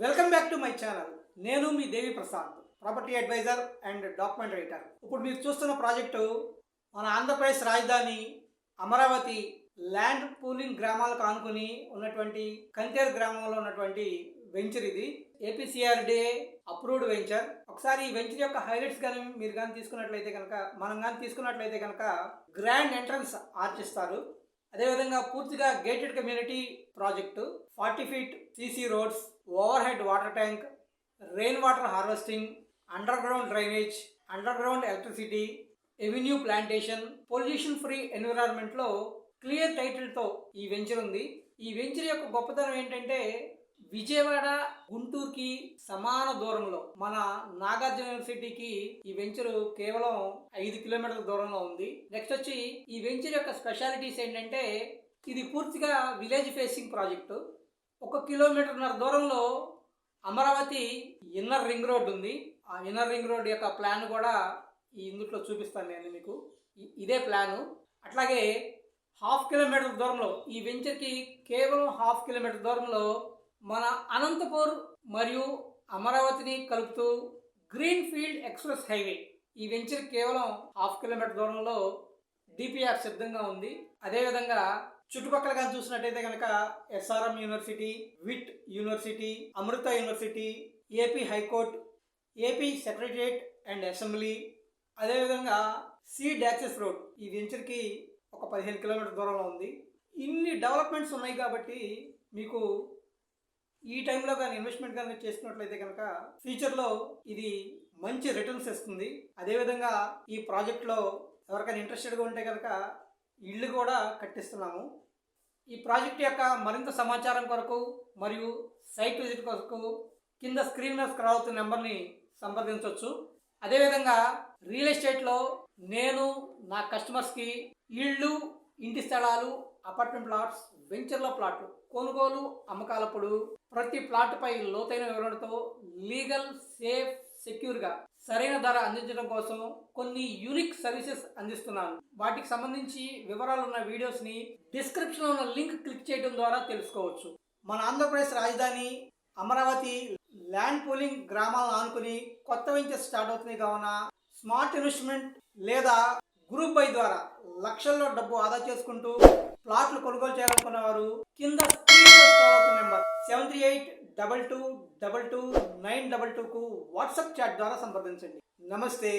Welcome back to my channel. నేను మీ Devi Prasad property advisor and document writer. ఇప్పుడు మీరు చూస్తున్న ప్రాజెక్టు మన ఆంధ్రప్రదేశ్ రాజధాని అమరావతి ల్యాండ్ పూలింగ్ గ్రామాలకు ఆనుకుని ఉన్నటువంటి కంతేర్ గ్రామంలో ఉన్నటువంటి వెంచర్ ఇది. ఏపీసీఆర్డీఏ అప్రూవ్డ్ వెంచర్ ఒకసారి ఈ వెంచర్ యొక్క హైలైట్స్ కానీ మీరు కానీ తీసుకున్నట్లయితే కనుక మనం కానీ తీసుకున్నట్లయితే కనుక గ్రాండ్ ఎంట్రన్స్ ఆర్చిస్తారు అదేవిధంగా పూర్తిగా gated community project forty feet CC roads over head water tank rain water harvesting under ground drainage under ground electricity avenue plantation pollution free ఎన్విరాన్మెంట్లో clear టైటిల్తో ఈ వెంచర్ ఉంది. ఈ వెంచర్ యొక్క గొప్పతనం ఏంటంటే విజయవాడ గుంటూరుకి సమాన దూరంలో మన నాగార్జున యూనివర్సిటీకి ఈ వెంచర్ కేవలం ఐదు కిలోమీటర్ల దూరంలో ఉంది. నెక్స్ట్ వచ్చి ఈ వెంచర్ యొక్క స్పెషాలిటీస్ ఏంటంటే ఇది పూర్తిగా విలేజ్ ఫేసింగ్ ప్రాజెక్టు. ఒక కిలోమీటర్న్నర దూరంలో అమరావతి ఇన్నర్ రింగ్ రోడ్ ఉంది. ఆ ఇన్నర్ రింగ్ రోడ్ యొక్క ప్లాన్ కూడా ఈ ఇందులో చూపిస్తాను నేను మీకు. ఇదే ప్లాను. అట్లాగే హాఫ్ కిలోమీటర్ దూరంలో ఈ వెంచర్కి కేవలం హాఫ్ కిలోమీటర్ దూరంలో మన అనంతపూర్ మరియు అమరావతిని కలుపుతూ గ్రీన్ ఫీల్డ్ ఎక్స్ప్రెస్ హైవే. ఈ వెంచర్ కేవలం హాఫ్ కిలోమీటర్ దూరంలో డిపిఆర్ సిద్ధంగా ఉంది. అదేవిధంగా చుట్టుపక్కల కానీ చూసినట్టయితే కనుక SRM university VIT university Amrita university AP high court AP secretariat and assembly అదేవిధంగా సి డాక్సెస్ రోడ్. ఈ వెంచర్కి ఒక పదిహేను కిలోమీటర్ దూరంలో ఉంది. ఇన్ని డెవలప్మెంట్స్ ఉన్నాయి కాబట్టి మీకు ఈ టైంలో కానీ ఇన్వెస్ట్మెంట్ కనుక చేసుకున్నట్లయితే కనుక ఫ్యూచర్లో ఇది మంచి రిటర్న్స్ ఇస్తుంది. అదేవిధంగా ఈ ప్రాజెక్ట్లో ఎవరికైనా ఇంట్రెస్టెడ్గా ఉంటే కనుక ఇల్లు కూడా కట్టిస్తున్నాము. ఈ ప్రాజెక్ట్ యొక్క మరింత సమాచారం కొరకు మరియు సైట్ విజిట్ కొరకు కింద స్క్రీన్ మీద స్క్రాల్ అవుతున్న నెంబర్ని సంప్రదించవచ్చు. అదేవిధంగా రియల్ ఎస్టేట్లో నేను నా కస్టమర్స్కి ఇళ్ళు ఇంటి స్థలాలు అపార్ట్మెంట్ ప్లాట్స్ వెంచర్ల ప్లాట్లు కొనుగోలు అమ్మకాలప్పుడు ప్రతి ప్లాట్పై లోతైన వివరణతో లీగల్ సేఫ్ సెక్యూర్గా సరైన ధర అందించడం కోసం కొన్ని యూనిక్ సర్వీసెస్ అందిస్తున్నాను. వాటికి సంబంధించి వివరాలు ఉన్న వీడియోస్ని డిస్క్రిప్షన్లో ఉన్న లింక్ క్లిక్ చేయడం ద్వారా తెలుసుకోవచ్చు. మన ఆంధ్రప్రదేశ్ రాజధాని అమరావతి ల్యాండ్ పోలింగ్ గ్రామాలను ఆనుకుని కొత్త వెంచర్ స్టార్ట్ అవుతుంది కావున స్మార్ట్ ఇన్వెస్ట్మెంట్ లేదా గ్రూప్ బై ద్వారా లక్షల్లో డబ్బు ఆదా చేసుకుంటూ ప్లాట్లు కొనుగోలు చేయాలనుకున్న వారు కింద number seven three eight double two double two nine double టూకు WhatsApp chat ద్వారా సంప్రదించండి. నమస్తే.